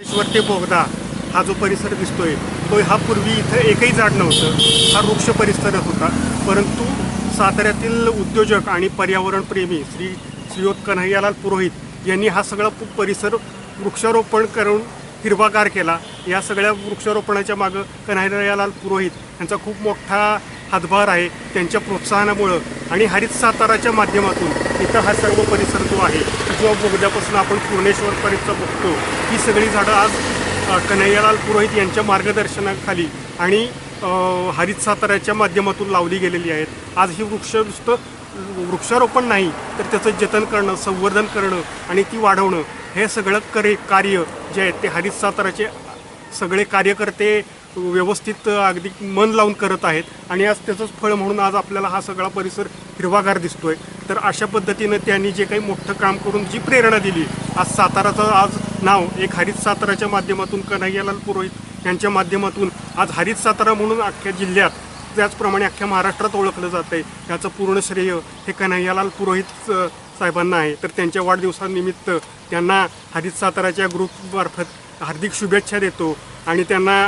ईश्वर ते बोगदा हा जो परिसर दिसतोय तो हा पूर्वी इथं एकही झाड नव्हतं. हा वृक्ष परिसरच होता. परंतु साताऱ्यातील उद्योजक आणि पर्यावरणप्रेमी श्री श्रीयोत कन्हैयालाल पुरोहित यांनी हा सगळा परिसर वृक्षारोपण करून हिरवागार केला. या सगळ्या वृक्षारोपणाच्या मागं कन्हैयालाल पुरोहित यांचा खूप मोठा हातभार आहे. त्यांच्या प्रोत्साहनामुळं आणि हरित साताराच्या माध्यमातून इथं हा सर्व परिसर जो आहे किंवा बोगद्यापासून आपण पूर्णेश्वरपर्यंत बघतो ही सगळी झाडं आज कन्हैयालाल पुरोहित यांच्या मार्गदर्शनाखाली आणि हरित साताऱ्याच्या माध्यमातून लावली गेलेली आहेत. आज ही वृक्ष नुसतं वृक्षारोपण नाही तर त्याचं जतन करणं संवर्धन करणं आणि ती वाढवणं हे सगळं करे कार्य जे आहेत ते हरित साताराचे सगळे कार्यकर्ते व्यवस्थित अगदी मन लावून करत आहेत. आणि आज त्याचंच फळ म्हणून आज आपल्याला हा सगळा परिसर हिरवागार दिसतोय. तर अशा पद्धतीनं त्यांनी जे काही मोठं काम करून जी प्रेरणा दिली आज साताराचं आज नाव एक हरित साताराच्या माध्यमातून कन्हैयालाल पुरोहित यांच्या माध्यमातून आज हरित सातारा म्हणून अख्ख्या जिल्ह्यात त्याचप्रमाणे अख्ख्या महाराष्ट्रात ओळखलं जातं आहे याचं पूर्ण श्रेय हे कन्हैयालाल पुरोहित साहेबांना आहे. तर त्यांच्या वाढदिवसानिमित्त त्यांना हरित साताराच्या ग्रुपमार्फत हार्दिक शुभेच्छा देतो. आणि त्यांना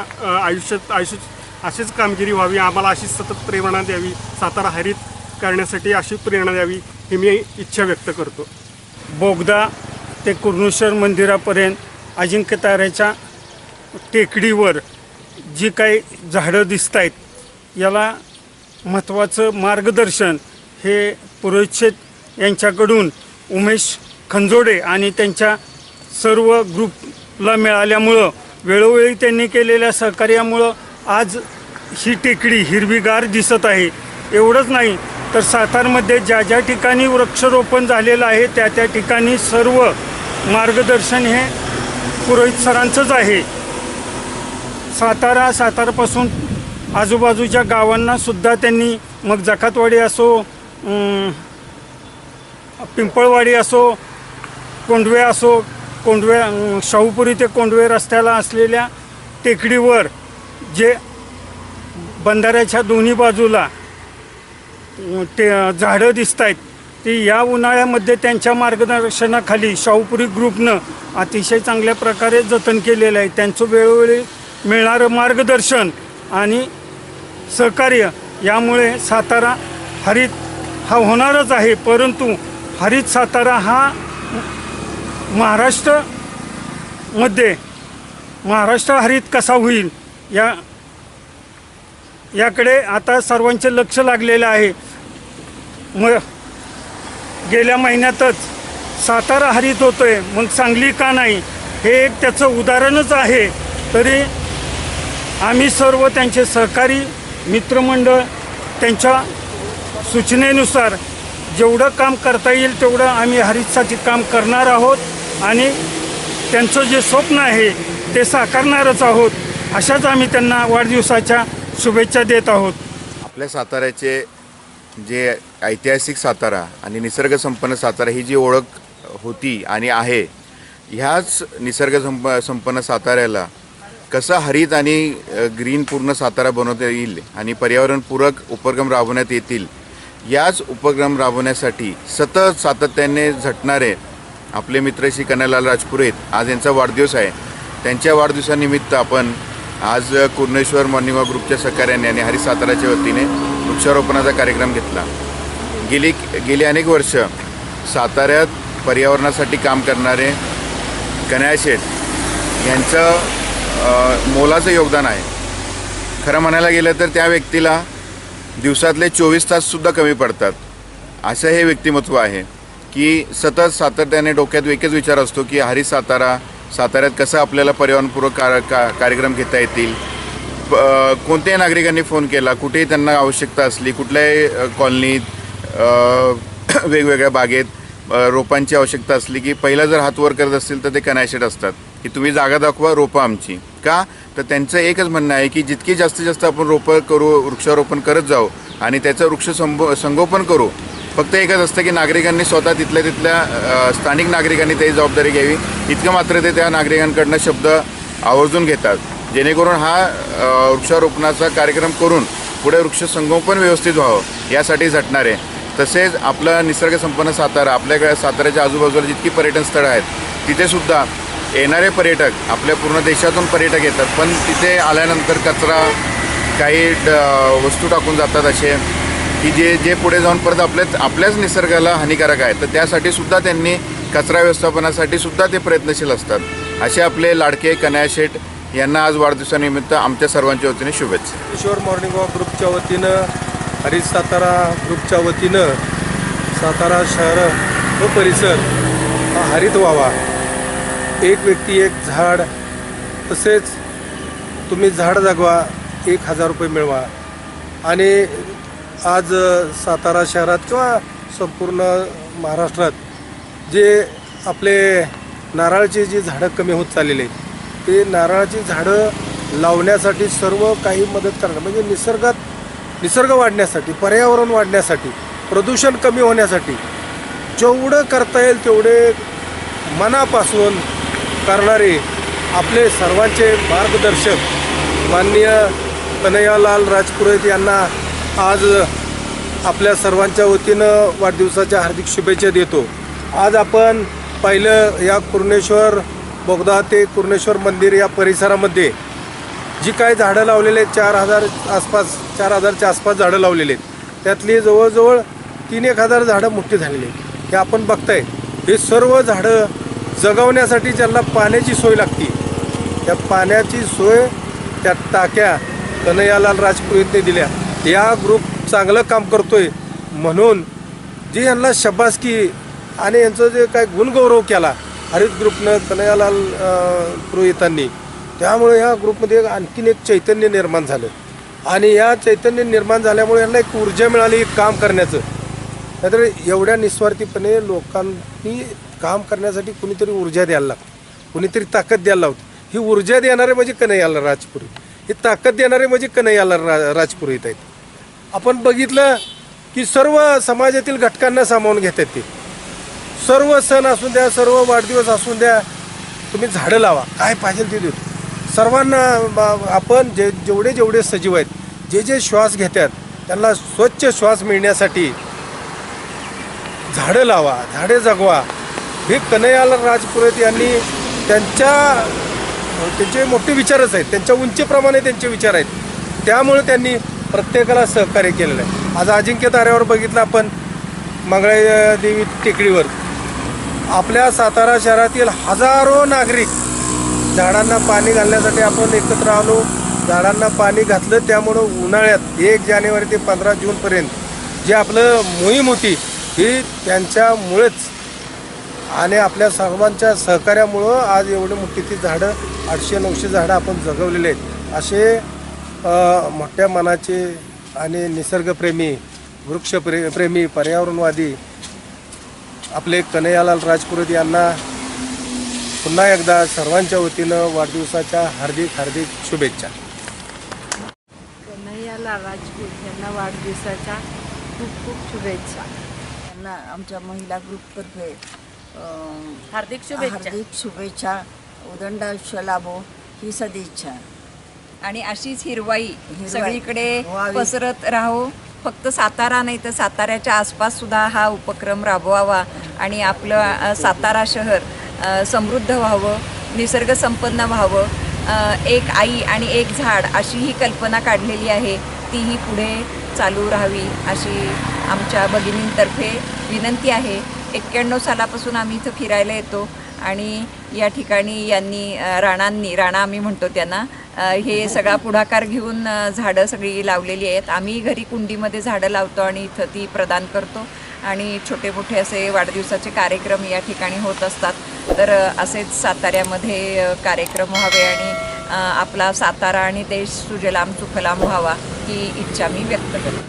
आयुष्यात आयुष्य अशीच कामगिरी व्हावी आम्हाला अशीच सतत प्रेरणा द्यावी सातारा हरित करण्यासाठी अशी प्रेरणा द्यावी ही मी इच्छा व्यक्त करतो. बोगदा ते कुर्णेश्वर मंदिरापर्यंत अजिंक्य ताऱ्याच्या टेकडीवर जी काही झाडं दिसत आहेत याला महत्त्वाचं मार्गदर्शन हे पुरोहित यांच्याकडून उमेश खंजोडे आणि त्यांच्या सर्व ग्रुपला मिळाल्यामुळं वेळोवेळी त्यांनी केलेल्या सहकार्यामुळं आज ही टेकडी हिरवीगार दिसत आहे. एवढंच नाही तर सातारमध्ये ज्या ज्या ठिकाणी वृक्षारोपण झालेलं आहे त्या त्या ठिकाणी सर्व मार्गदर्शन हे पुरोहित सरांचंच आहे. सातारा सातारापासून आजूबाजूच्या गावांना सुद्धा त्यांनी मग जकातवाडी असो पिंपळवाडी असो कोंडवे असो कोंडवे शाहूपुरी ते कोंडवे रस्त्याला असलेल्या टेकडीवर जे बंधाऱ्याच्या दोन्ही बाजूला ते झाडं दिसत आहेत ती या उन्हाळ्यामध्ये त्यांच्या मार्गदर्शनाखाली शाहूपुरी ग्रुपनं अतिशय चांगल्या प्रकारे जतन केलेलं आहे. त्यांचं वेळोवेळी मिळणारं मार्गदर्शन आणि सहकार्य यामुळे सातारा हरित हा होणारच आहे परंतु हरित सातारा हा महाराष्ट्रमध्ये महाराष्ट्र हरित कसा होईल या याकडे आता सर्वांचे लक्ष लागलेलं आहे. म गेल्या महिन्यातच सातारा हरित होतो आहे मग सांगली का नाही? हे एक त्याचं उदाहरणच आहे. तरी आम्ही सर्व त्यांचे सहकारी मित्रमंडळ त्यांच्या सूचनेनुसार जेवढं काम करता येईल तेवढं आम्ही हरितसाठी काम करणार आहोत. आणि त्यांचं जे स्वप्न आहे ते साकारणारच आहोत. अशाच आम्ही त्यांना वाढदिवसाच्या शुभेच्छा देत आहोत. आपल्या साताऱ्याचे जे ऐतिहासिक सातारा आणि निसर्गसंपन्न सातारा ही जी ओळख होती आणि आहे ह्याच निसर्ग संप संपन्न साताऱ्याला कसं हरित आणि ग्रीन पूर्ण सातारा बनवता येईल आणि पर्यावरणपूरक उपक्रम राबवण्यात येतील याच उपक्रम राबवण्यासाठी सतत सातत्याने झटणारे आपले मित्र श्री कन्हैयालाल राजपुरेत आज यांचा वाढदिवस आहे. त्यांच्या वाढदिवसानिमित्त आपण आज कुर्णेश्वर मॉर्निंग वॉक ग्रुपच्या सहकार्याने आणि हरी साताराच्या वतीने वृक्षारोपणाचा कार्यक्रम घेतला. गेली गेली अनेक वर्ष साताऱ्यात पर्यावरणासाठी काम करणारे कन्हैया शेठ यांचं मोलाचं योगदान आहे. खरं म्हणायला गेलं तर त्या व्यक्तीला दिवसातले चोवीस ताससुद्धा कमी पडतात. असं हे व्यक्तिमत्व आहे. की सतत सातत्याने डोक्यात एकच विचार असतो की हरी सातारा साताऱ्यात कसं आपल्याला पर्यावरणपूरक कार का कार्यक्रम घेता येतील? प- कोणत्याही नागरिकांनी फोन केला कुठेही त्यांना आवश्यकता असली कुठल्याही कॉलनीत वेगवेगळ्या बागेत रोपांची आवश्यकता असली की पहिला जर हात वर करत असतील तर ते कनायशेट असतात. की तुम्ही जागा दाखवा रोपं आमची. का? तर त्यांचं एकच म्हणणं आहे की जितकी जास्तीत जास्त आपण रोपं करू वृक्षारोपण करत जाऊ आणि त्याचं वृक्ष संबो संगोपन करू फक्त एकच असतं की नागरिकांनी स्वतः तिथल्या तिथल्या स्थानिक नागरिकांनी त्याची जबाबदारी घ्यावी. इतकं मात्र ते त्या नागरिकांकडनं शब्द आवर्जून घेतात. जेणेकरून हा वृक्षारोपणाचा कार्यक्रम करून पुढे वृक्षसंगोपन व्यवस्थित व्हावं यासाठी झटणार आहे. तसेच आपलं निसर्गसंपन्न सातारा आपल्याकडे साताऱ्याच्या आजूबाजूला जितकी पर्यटन स्थळं आहेत तिथेसुद्धा येणारे पर्यटक आपल्या पूर्ण देशातून पर्यटक येतात. पण तिथे आल्यानंतर कचरा काही वस्तू टाकून जातात असे. की जे जे पुढे जाऊन परत आपल्याच आपल्याच निसर्गाला हानिकारक आहे तर त्यासाठी सुद्धा त्यांनी कचरा व्यवस्थापनासाठी सुद्धा ते प्रयत्नशील असतात. असे आपले लाडके कन्या शेठ यांना आज वाढदिवसानिमित्त आमच्या सर्वांच्या वतीने शुभेच्छा. किशोर मॉर्निंग वॉक ग्रुपच्या वतीनं हरित सातारा ग्रुपच्या वतीनं सातारा शहर व परिसर हा हरित व्हावा. एक व्यक्ती एक झाड तसेच तुम्ही झाड जगवा एक हजार रुपये मिळवा. आणि आज सातारा शहरात किंवा संपूर्ण महाराष्ट्रात जे आपले नारळाची जी झाडं कमी होत चाललेली आहेत ते नारळाची झाडं लावण्यासाठी सर्व काही मदत करणार. म्हणजे निसर्गात निसर्ग वाढण्यासाठी पर्यावरण वाढण्यासाठी प्रदूषण कमी होण्यासाठी जेवढं करता येईल तेवढे मनापासून करणारे आपले सर्वांचे मार्गदर्शक माननीय कन्हैयालाल राजपुरोहित यांना आज आपल्या सर्वांच्या वतीनं वाढदिवसाच्या हार्दिक शुभेच्छा देतो. आज आपण पाहिलं या कुर्णेश्वर बोगदा ते कुर्णेश्वर मंदिर या परिसरामध्ये जी काय झाडं लावलेले आहेत चार हजार आसपास चार हजारच्या आसपास झाडं लावलेली आहेत. त्यातली जवळजवळ तीन एक हजार झाडं मोठी झालेली आहेत. हे आपण बघताय. हे सर्व झाडं जगवण्यासाठी ज्यांना पाण्याची सोय लागते त्या पाण्याची सोय त्या टाक्या कन्हैयालाल राजपुरोहितने दिल्या. या ग्रुप चांगलं काम करतोय म्हणून जी यांना शबासकी आणि यांचं जे काय गुणगौरव केला हरित ग्रुपनं कन्हैयालाल पुरोहितांनी त्यामुळे या ग्रुपमध्ये एक आणखीन एक चैतन्य निर्माण झालं. आणि या चैतन्य निर्माण झाल्यामुळे यांना एक ऊर्जा मिळाली काम करण्याचं. नाहीतर एवढ्या निस्वार्थीपणे लोकांनी काम करण्यासाठी कुणीतरी ऊर्जा द्यायला लागतो कुणीतरी ताकद द्यायला लावतं. ही ऊर्जा देणारे म्हणजे कन्हैयाला राजपुरी ही ताकद देणारे म्हणजे कन्हैयाला रा राजपुरोहित आहेत. आपण बघितलं की सर्व समाजातील घटकांना सामावून घेतात ते. सर्व सण असून द्या सर्व वाढदिवस असून द्या तुम्ही झाडं लावा. काय पाहिजे ते देतो सर्वांना आपण जे जेवढे जेवढे सजीव आहेत जे जे श्वास घेतात त्यांना स्वच्छ श्वास मिळण्यासाठी झाडं लावा झाडे जगवा. हे कन्हैयाला राजपुरोहित यांनी त्यांच्या त्यांचे मोठे विचारच आहेत त्यांच्या उंचीप्रमाणे त्यांचे विचार आहेत. त्यामुळे त्यांनी प्रत्येकाला सहकार्य केलेलं आहे. आज अजिंक्य ताऱ्यावर बघितलं आपण मंगळा देवी टेकडीवर. आपल्या सातारा शहरातील हजारो नागरिक झाडांना पाणी घालण्यासाठी आपण एकत्र आलो. झाडांना पाणी घातलं त्यामुळं उन्हाळ्यात एक जानेवारी ते पंधरा जूनपर्यंत जी आपलं मोहीम होती ही त्यांच्यामुळेच आणि आपल्या सर्वांच्या सहकार्यामुळं आज एवढे मोठी ती झाडं आठशे नऊशे झाडं आपण जगवलेले आहेत. असे मोठ्या मनाचे आणि निसर्गप्रेमी वृक्षप्रे प्रेमी पर्यावरणवादी आपले कन्हैयालाल राजपुरोहित यांना पुन्हा एकदा सर्वांच्या वतीनं वाढदिवसाच्या हार्दिक हार्दिक शुभेच्छा. कन्हैयाला राजपूत यांना वाढदिवसाच्या खूप खूप शुभेच्छा. त्यांना आमच्या महिला ग्रुपतर्फे हार्दिक शुभेच्छा. हार्दिक शुभेच्छा. उदंड आयुष्य लाभो ही सदिच्छा. आणि अशीच हिरवाई. सगळीकडे. पसरत राहो. फक्त सातारा नाही तर साताऱ्याच्या आसपास सुद्धा हा उपक्रम राबवावा आणि आपलं सातारा शहर समृद्ध व्हावं निसर्ग संपन्न व्हावं. एक आई आणि एक झाड अशी ही कल्पना काढलेली आहे. तीही पुढे चालू राहावी अशी आमच्या भगिनींतर्फे विनंती आहे. एक्क्याण्णव सालापासून आम्ही इथं फिरायला येतो आणि या ठिकाणी यांनी राणांनी राणा आम्ही म्हणतो त्यांना हे सगळा पुढाकार घेऊन झाडं सगळी लावलेली आहेत. आम्ही घरी कुंडीमध्ये झाडं लावतो आणि इथं ती प्रदान करतो. आणि छोटे मोठे असे वाढदिवसाचे कार्यक्रम या ठिकाणी होत असतात. तर असेच साताऱ्यामध्ये कार्यक्रम व्हावे आणि आपला सातारा आणि देश सुजलाम सुखलाम व्हावा ही इच्छा मी व्यक्त करते.